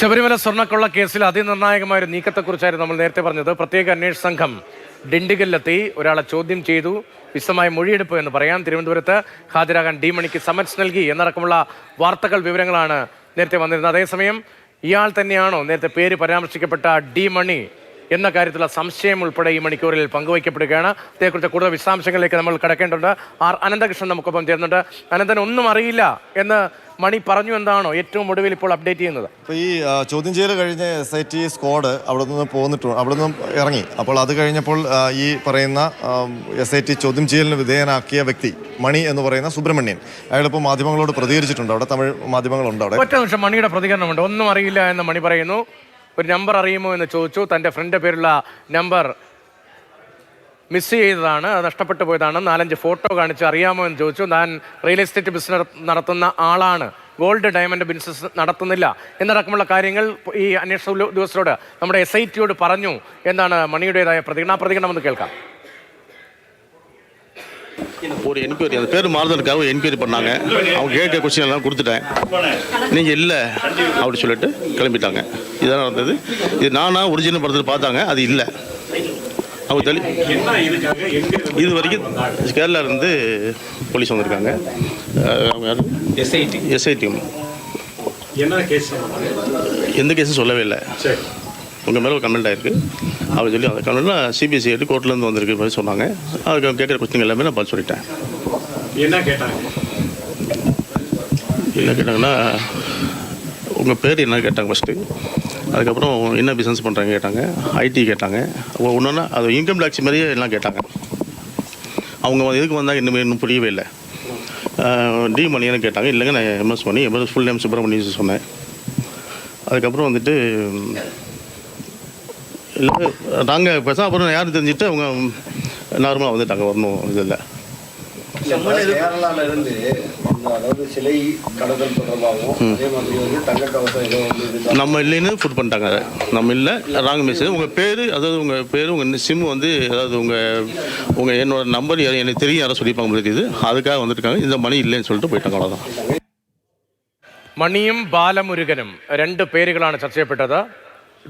ശബരിമല സ്വർണക്കൊള്ള കേസിൽ അതിനിർണായകമായ ഒരു നീക്കത്തെക്കുറിച്ചായിരുന്നു നമ്മൾ നേരത്തെ പറഞ്ഞത്. പ്രത്യേക അന്വേഷണ സംഘം ഡിണ്ടിഗലിലെത്തി. ഒരാളെ ചോദ്യം ചെയ്തു. വിശദമായ മൊഴിയെടുപ്പ് എന്ന് പറയാം. തിരുവനന്തപുരത്ത് ഹാജരാകാൻ ഡി മണിക്ക് സമൻസ് നൽകി എന്നടക്കമുള്ള വാർത്തകൾ വിവരങ്ങളാണ് നേരത്തെ വന്നിരുന്നത്. അതേസമയം ഇയാൾ തന്നെയാണോ നേരത്തെ പേര് പരാമർശിക്കപ്പെട്ട ഡി മണി എന്ന കാര്യത്തിലുള്ള സംശയം ഉൾപ്പെടെ ഈ മണിക്കൂറിൽ പങ്കുവയ്ക്കപ്പെടുകയാണ്. അതേക്കുറിച്ച് കൂടുതൽ വിശദാംശങ്ങളിലേക്ക് നമ്മൾ കിടക്കേണ്ടതുണ്ട്. ആർ അനന്തകൃഷ്ണൻ നമുക്കൊപ്പം ചേർന്നുണ്ട് അനന്തൻ ഒന്നും അറിയില്ല എന്ന് മണി പറഞ്ഞു എന്താണോ ഏറ്റവും ഒടുവിൽ ഇപ്പോൾ അപ്ഡേറ്റ് ചെയ്യുന്നത്? അപ്പോൾ ഈ ചോദ്യം ചെയ്യൽ കഴിഞ്ഞ എസ് ഐ ടി സ്ക്വാഡ് അവിടെ നിന്ന് പോന്നിട്ടുണ്ട് അവിടെ നിന്നും ഇറങ്ങി. അപ്പോൾ അത് കഴിഞ്ഞപ്പോൾ ഈ പറയുന്ന എസ് ഐ ടി ചോദ്യം ചെയ്യലിന് വിധേയനാക്കിയ വ്യക്തി മണി എന്ന് പറയുന്ന സുബ്രഹ്മണ്യൻ. അയാളിപ്പോൾ മാധ്യമങ്ങളോട് പ്രതികരിച്ചിട്ടുണ്ട്. അവിടെ തമിഴ് മാധ്യമങ്ങളുണ്ട് അവിടെ. ഒറ്റ നിമിഷം മണിയുടെ പ്രതികരണമുണ്ട്. ഒന്നും അറിയില്ല എന്ന് മണി പറയുന്നു. ഒരു നമ്പർ അറിയുമോ എന്ന് ചോദിച്ചു. തന്റെ ഫ്രണ്ട് പേരുള്ള നമ്പർ മിസ് ചെയ്തതാണ് അത് നഷ്ടപ്പെട്ടു പോയതാണ് നാലഞ്ച് ഫോട്ടോ കാണിച്ച് അറിയാമോ എന്ന് ചോദിച്ചു ഞാൻ റിയൽ എസ്റ്റേറ്റ് ബിസിനസ് നടത്തുന്ന ആളാണ് ഗോൾഡ് ഡയമണ്ട് ബിസിനസ് നടത്തുന്നില്ല എന്നടക്കമുള്ള കാര്യങ്ങൾ ഈ അന്വേഷണ ഉദ്യോ- ഉദ്യോഗസ്ഥരോട് നമ്മുടെ എസ് ഐ ടിയോട് പറഞ്ഞു എന്നാണ് മണിയുടേതായ പ്രതികരണം ആ പ്രതികരണം ഒന്ന് കേൾക്കാം ஒரு என்கொயரி அந்த பேர் மாறுதலுக்காக ஒரு என்கொயரி பண்ணாங்க அவங்க கேட்க கொஸ்டின் எல்லாம் கொடுத்துட்டேன் நீங்கள் இல்லை அப்படி சொல்லிட்டு கிளம்பிட்டாங்க இதான் நடந்தது இது நானா ஒரிஜினல் படத்தில் பார்த்தாங்க அது இல்லை அவங்க தெளி இது வரைக்கும் கேரளா இருந்து போலீஸ் வந்திருக்காங்க. அவங்க யாரு எஸ்ஐடி எஸ்ஐடி என்ன கேஸ் எந்த கேஸும் சொல்லவே இல்லை. உங்கள் மேலே ஒரு கம்ப்ளைண்ட் ஆயிருக்கு. அப்படி சொல்லி அந்த கம்ப்ளைண்ட்லாம் சிபிஎஸ்சி எடுத்து கோர்ட்லேருந்து வந்திருக்கு மாதிரி சொன்னாங்க. அதுக்கு கேட்குற கொஸ்டின் எல்லாமே நான் பதில் சொல்லிட்டேன். என்ன கேட்டாங்க? என்ன கேட்டாங்கன்னா உங்கள் பேர் என்ன கேட்டாங்க ஃபஸ்ட்டு அதுக்கப்புறம் என்ன பிஸ்னஸ் பண்ணுறாங்க கேட்டாங்க ஐடி கேட்டாங்க. ஒன்றுன்னா அது இன்கம் டேக்ஸ் மாதிரியே எல்லாம் கேட்டாங்க. அவங்க வந்து எதுக்கு வந்தாங்க இன்னும் இன்னும் புரியவே இல்லை. டி மணின்னு கேட்டாங்க. இல்லைங்க நான் எம்எஸ் பண்ணி எம்எஸ் ஃபுல் நேம் சுப்பிரமணியம் சொன்னேன். அதுக்கப்புறம் வந்துட்டு இல்லை நாங்கள் பேச அப்புறம் யாரும் தெரிஞ்சுட்டு அவங்க நார்மலாக வந்துட்டாங்க. வரணும் இது இல்லை கேரளால இருந்து இந்த அதாவது சிலை கடத்தல் தொடர்பாகவும் அதே மாதிரி வந்து தங்க கவசம் ஏதோ வந்து இது நம்ம இல்லைன்னு ஃபுட் பண்ணிட்டாங்க அதை நம்ம இல்லை ராங் மெசேஜ் உங்கள் பேர் அதாவது உங்கள் பேர் உங்கள் சிம் வந்து அதாவது உங்கள் உங்கள் என்னோட நம்பர் எனக்கு தெரியும் யாரோ சொல்லியிருப்பாங்க போல தெரியுது அதுக்காக வந்துருக்காங்க இந்த மணி இல்லைன்னு சொல்லிட்டு போயிட்டாங்க அவ்வளோதான் മണിയും ബാലമുരുകനും രണ്ട് പേരുകളാണ് ചർച്ച ചെയ്യപ്പെട്ടത്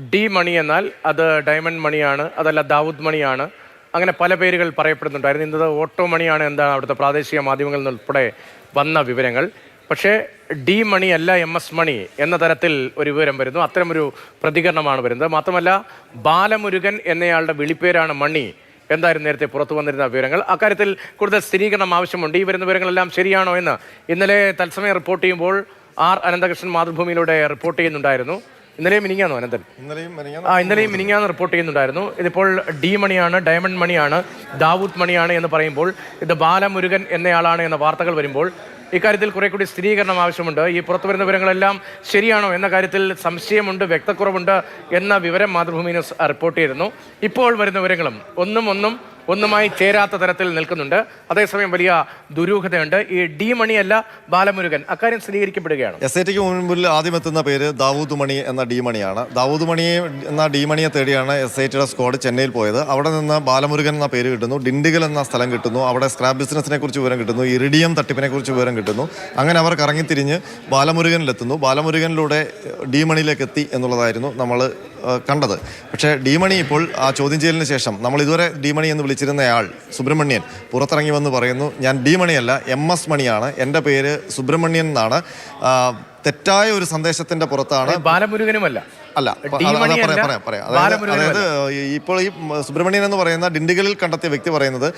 ഡി മണി എന്നാൽ അത് ഡയമണ്ട് മണിയാണ് അതല്ല ദാവൂദ് മണിയാണ് അങ്ങനെ പല പേരുകൾ പറയപ്പെടുന്നുണ്ടായിരുന്നു. ഇന്നത് ഓട്ടോ മണിയാണ് എന്താണ് അവിടുത്തെ പ്രാദേശിക മാധ്യമങ്ങളിൽ നിന്നുൾപ്പെടെ വന്ന വിവരങ്ങൾ. പക്ഷേ ഡി മണി അല്ല എം എസ് മണി എന്ന തരത്തിൽ ഒരു വിവരം വരുന്നു. അത്തരമൊരു പ്രതികരണമാണ് വരുന്നത്. മാത്രമല്ല ബാലമുരുകൻ എന്നയാളുടെ വിളിപ്പേരാണ് മണി എന്തായിരുന്നു നേരത്തെ പുറത്തു വന്നിരുന്ന വിവരങ്ങൾ. അക്കാര്യത്തിൽ കൂടുതൽ സ്ഥിരീകരണം ആവശ്യമുണ്ട്. ഈ വരുന്ന വിവരങ്ങളെല്ലാം ശരിയാണോ എന്ന് ഇന്നലെ തത്സമയം റിപ്പോർട്ട് ചെയ്യുമ്പോൾ ആർ അനന്തകൃഷ്ണൻ മാതൃഭൂമിയിലൂടെ റിപ്പോർട്ട് ചെയ്യുന്നുണ്ടായിരുന്നു. ഇന്നലെയും മിനിങ്ങാന്നോ അനന്തൻ? ഇന്നലെയും ആ ഇന്നലെയും മിനിങ്ങാന്ന് റിപ്പോർട്ട് ചെയ്യുന്നുണ്ടായിരുന്നു. ഇതിപ്പോൾ ഡി മണിയാണ് ഡയമണ്ട് മണിയാണ് ദാവൂദ് മണിയാണ് എന്ന് പറയുമ്പോൾ ഇത് ബാലമുരുകൻ എന്നയാളാണ് എന്ന വാർത്തകൾ വരുമ്പോൾ ഇക്കാര്യത്തിൽ കുറെ കൂടി സ്ഥിരീകരണം ആവശ്യമുണ്ട്. ഈ പുറത്തു വരുന്ന വിവരങ്ങളെല്ലാം ശരിയാണോ എന്ന കാര്യത്തിൽ സംശയമുണ്ട് വ്യക്തക്കുറവുണ്ട് എന്ന വിവരം മാതൃഭൂമി ന്യൂസ് റിപ്പോർട്ട് ചെയ്തിരുന്നു. ഇപ്പോൾ വരുന്ന വിവരങ്ങളും ഒന്നും ഒന്നും ഒന്നുമായി ചേരാത്ത തരത്തിൽ നിൽക്കുന്നുണ്ട്. അതേസമയം വലിയ ദുരൂഹതയുണ്ട്. ഈ ഡി മണിയല്ല ബാലമുരുകൻ. അക്കാര്യം സ്ഥിരീകരിക്കപ്പെടുകയാണ്. എസ് ഐ ടിക്ക് മുൻപിൽ ആദ്യം എത്തുന്ന പേര് ദാവൂദ് മണി എന്ന ഡി മണിയാണ്. ദാവൂദ് മണിയെ എന്ന ഡി മണിയെ തേടിയാണ് എസ് ഐ ടിയുടെ സ്ക്വാഡ് ചെന്നൈയിൽ പോയത്. അവിടെ നിന്ന് ബാലമുരുകൻ എന്ന പേര് കിട്ടുന്നു. ഡിണ്ടിഗൽ എന്ന സ്ഥലം കിട്ടുന്നു. അവിടെ സ്ക്രാപ്പ് ബിസിനസിനെ കുറിച്ച് വിവരം കിട്ടുന്നു. ഇറിഡിയം തട്ടിപ്പിനെ കുറിച്ച് വിവരം കിട്ടുന്നു. അങ്ങനെ അവർ കറങ്ങിത്തിരിഞ്ഞ് ബാലമുരുകനിലെത്തുന്നു. ബാലമുരുകനിലൂടെ ഡി മണിയിലേക്ക് എത്തി എന്നുള്ളതായിരുന്നു നമ്മൾ കണ്ടത്. പക്ഷേ ഡിമണി ഇപ്പോൾ ആ ചോദ്യം ചെയ്യലിന് ശേഷം നമ്മൾ ഇതുവരെ ഡിമണി എന്ന് വിളിച്ചിരുന്നയാൾ സുബ്രഹ്മണ്യൻ പുറത്തിറങ്ങി വന്ന് പറയുന്നു ഞാൻ ഡി മണിയല്ല എം എസ് മണിയാണ് എന്റെ പേര് സുബ്രഹ്മണ്യൻ എന്നാണ്. തെറ്റായ ഒരു സന്ദേശത്തിന്റെ പുറത്താണ് ബാലമുരുകനുമല്ല. അല്ല പറയാം പറയാം അതായത് ഇപ്പോൾ ഈ സുബ്രഹ്മണ്യൻ എന്ന് പറയുന്ന ഡിണ്ടിഗലിൽ കണ്ടെത്തിയ വ്യക്തി പറയുന്നത്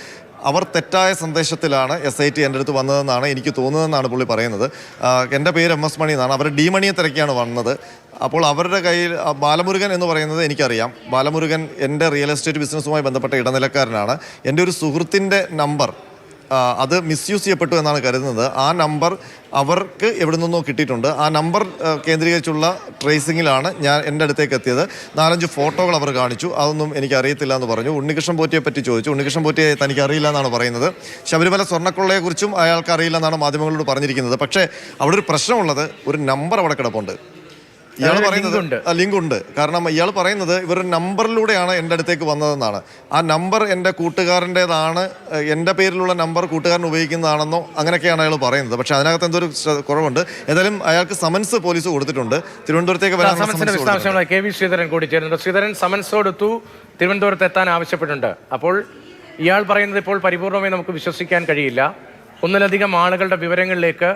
അവർ തെറ്റായ സന്ദേശത്തിലാണ് എസ് ഐ ടി എന്റെ അടുത്ത് വന്നതെന്നാണ് എനിക്ക് തോന്നുന്നതെന്നാണ് പുള്ളി പറയുന്നത്. എന്റെ പേര് എം എസ് മണി എന്നാണ്. അവർ ഡി മണിയെ തിരക്കിയാണ് വന്നത്. അപ്പോൾ അവരുടെ കയ്യിൽ ബാലമുരുകൻ എന്ന് പറയുന്നത് എനിക്കറിയാം. ബാലമുരുകൻ എന്റെ റിയൽ എസ്റ്റേറ്റ് ബിസിനസ്സുമായി ബന്ധപ്പെട്ട ഇടനിലക്കാരനാണ്. എന്റെ ഒരു സുഹൃത്തിന്റെ നമ്പർ അത് മിസ്യൂസ് ചെയ്യപ്പെട്ടു എന്നാണ് കരുതുന്നത്. ആ നമ്പർ അവർക്ക് എവിടെ നിന്നോ കിട്ടിയിട്ടുണ്ട്. ആ നമ്പർ കേന്ദ്രീകരിച്ചുള്ള ട്രേസിങ്ങിലാണ് ഞാൻ എന്റെ അടുത്തേക്ക് എത്തിയത്. നാലഞ്ച് ഫോട്ടോകൾ അവർ കാണിച്ചു. അതൊന്നും എനിക്ക് അറിയത്തില്ല എന്ന് പറഞ്ഞു. ഉണ്ണികൃഷ്ണൻ പോറ്റിയെ പറ്റി ചോദിച്ചു. ഉണ്ണികൃഷ്ണൻ പോറ്റിയെ തനിക്ക് അറിയില്ല എന്നാണ് പറയുന്നത്. ശബരിമല സ്വർണക്കൊള്ളയെക്കുറിച്ചും അയാൾക്ക് അറിയില്ല എന്നാണ് മാധ്യമങ്ങളോട് പറഞ്ഞിരിക്കുന്നത്. പക്ഷേ അവിടെ ഒരു പ്രശ്നമുള്ളത് ഒരു നമ്പർ അവിടെ കിടപ്പുണ്ട്. ഇയാൾ പറയുന്നത്. ലിങ്ക് ഉണ്ട് കാരണം ഇയാൾ പറയുന്നത് ഇവർ നമ്പറിലൂടെയാണ് എന്റെ അടുത്തേക്ക് വന്നതെന്നാണ്. ആ നമ്പർ എന്റെ കൂട്ടുകാരന്റെതാണ് എന്റെ പേരിലുള്ള നമ്പർ കൂട്ടുകാരൻ ഉപയോഗിക്കുന്നതാണെന്നോ അങ്ങനെയൊക്കെയാണ് അയാൾ പറയുന്നത്. പക്ഷേ അതിനകത്ത് എന്തൊരു കുറവുണ്ട്. ഏതായാലും അയാൾക്ക് സമൻസ് പോലീസ് കൊടുത്തിട്ടുണ്ട്. തിരുവനന്തപുരത്തേക്ക് വരാൻ കെ വി ശ്രീധരൻ കൂടി ചേരുന്നുണ്ട്. ശ്രീധരൻ സമൻസ് കൊടുത്തു തിരുവനന്തപുരത്ത് എത്താൻ ആവശ്യപ്പെട്ടിട്ടുണ്ട്. അപ്പോൾ ഇയാൾ പറയുന്നത് ഇപ്പോൾ പരിപൂർണമായി നമുക്ക് വിശ്വസിക്കാൻ കഴിയില്ല. ഒന്നിലധികം ആളുകളുടെ വിവരങ്ങളിലേക്ക്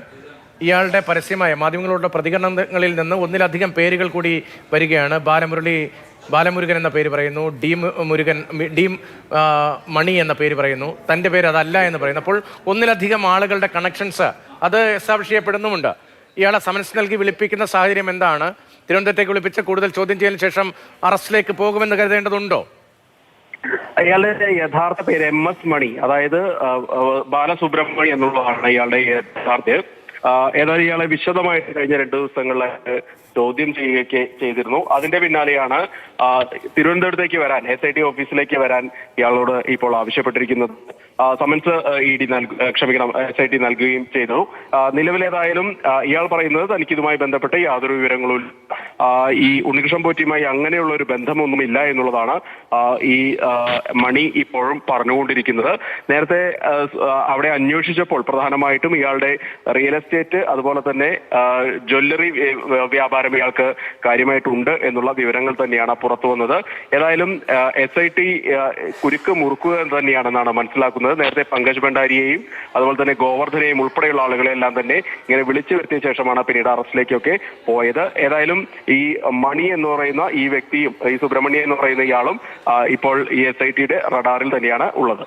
ഇയാളുടെ പരസ്യമായ മാധ്യമങ്ങളുടെ പ്രതികരണങ്ങളിൽ നിന്ന് ഒന്നിലധികം പേരുകൾ കൂടി വരികയാണ്. ബാലമുരളി ബാലമുരുകൻ എന്ന പേര് പറയുന്നു. ഡീം മുരുകൻ ഡീം മണി എന്ന പേര് പറയുന്നു. തന്റെ പേര് അതല്ല എന്ന് പറയുന്നു. അപ്പോൾ ഒന്നിലധികം ആളുകളുടെ കണക്ഷൻസ് അത് എസ്റ്റാബ്ലിഷ് ചെയ്യപ്പെടുന്നുമുണ്ട്. ഇയാളെ സമൻസ് നൽകി വിളിപ്പിക്കുന്ന സാഹചര്യം എന്താണ്? തിരുവനന്തപുരത്തേക്ക് വിളിപ്പിച്ച് കൂടുതൽ ചോദ്യം ചെയ്യലിന് ശേഷം അറസ്റ്റിലേക്ക് പോകുമെന്ന് കരുതേണ്ടതുണ്ടോ? അയാളുടെ യഥാർത്ഥ പേര് എം എസ് മണി. അതായത് ബാലസുബ്രഹ്മണി എന്നുള്ളതാണ് ഇയാളുടെ യഥാർത്ഥ ഏതായാലും ഇയാളെ വിശദമായിട്ട് കഴിഞ്ഞ രണ്ടു ദിവസങ്ങളിലായിട്ട് ചോദ്യം ചെയ്യുകയൊക്കെ ചെയ്തിരുന്നു. അതിന്റെ പിന്നാലെയാണ് തിരുവനന്തപുരത്തേക്ക് വരാൻ എസ് ഐ ടി ഓഫീസിലേക്ക് വരാൻ ഇയാളോട് ഇപ്പോൾ ആവശ്യപ്പെട്ടിരിക്കുന്നത്. സമൻസ് ഇ ഡി ക്ഷമിക്കണം എസ് ഐ ടി നൽകുകയും ചെയ്തു. നിലവിലേതായാലും ഇയാൾ പറയുന്നത് തനിക്കിതുമായി ബന്ധപ്പെട്ട് യാതൊരു വിവരങ്ങളും ഈ ഉണ്ണികൃഷ്ണൻ പോറ്റിയുമായി അങ്ങനെയുള്ള ഒരു ബന്ധമൊന്നുമില്ല എന്നുള്ളതാണ് ഈ മണി ഇപ്പോഴും പറഞ്ഞുകൊണ്ടിരിക്കുന്നത്. നേരത്തെ അവിടെ അന്വേഷിച്ചപ്പോൾ പ്രധാനമായിട്ടും ഇയാളുടെ റിയൽ എസ്റ്റേറ്റ് അതുപോലെ തന്നെ ജ്വല്ലറി വ്യാപാരം ഇയാൾക്ക് കാര്യമായിട്ടുണ്ട് എന്നുള്ള വിവരങ്ങൾ തന്നെയാണ് പുറത്തു വന്നത്. ഏതായാലും എസ് ഐ ടി കുരുക്ക് മുറുക്കുക എന്ന് തന്നെയാണെന്നാണ് മനസ്സിലാക്കുന്നത്. നേരത്തെ പങ്കജ് ഭണ്ഡാരിയെയും അതുപോലെ തന്നെ ഗോവർദ്ധനെയും ഉൾപ്പെടെയുള്ള ആളുകളെ എല്ലാം തന്നെ ഇങ്ങനെ വിളിച്ചു വരുത്തിയ ശേഷമാണ് പിന്നീട് അറസ്റ്റിലേക്കൊക്കെ പോയത്. ഏതായാലും ഈ മണി എന്ന് പറയുന്ന ഈ വ്യക്തിയും ഈ സുബ്രഹ്മണ്യ എന്ന് പറയുന്ന ഇയാളും ഇപ്പോൾ ഈ എസ് ഐ ടിയുടെ റഡാറിൽ തന്നെയാണ് ഉള്ളത്.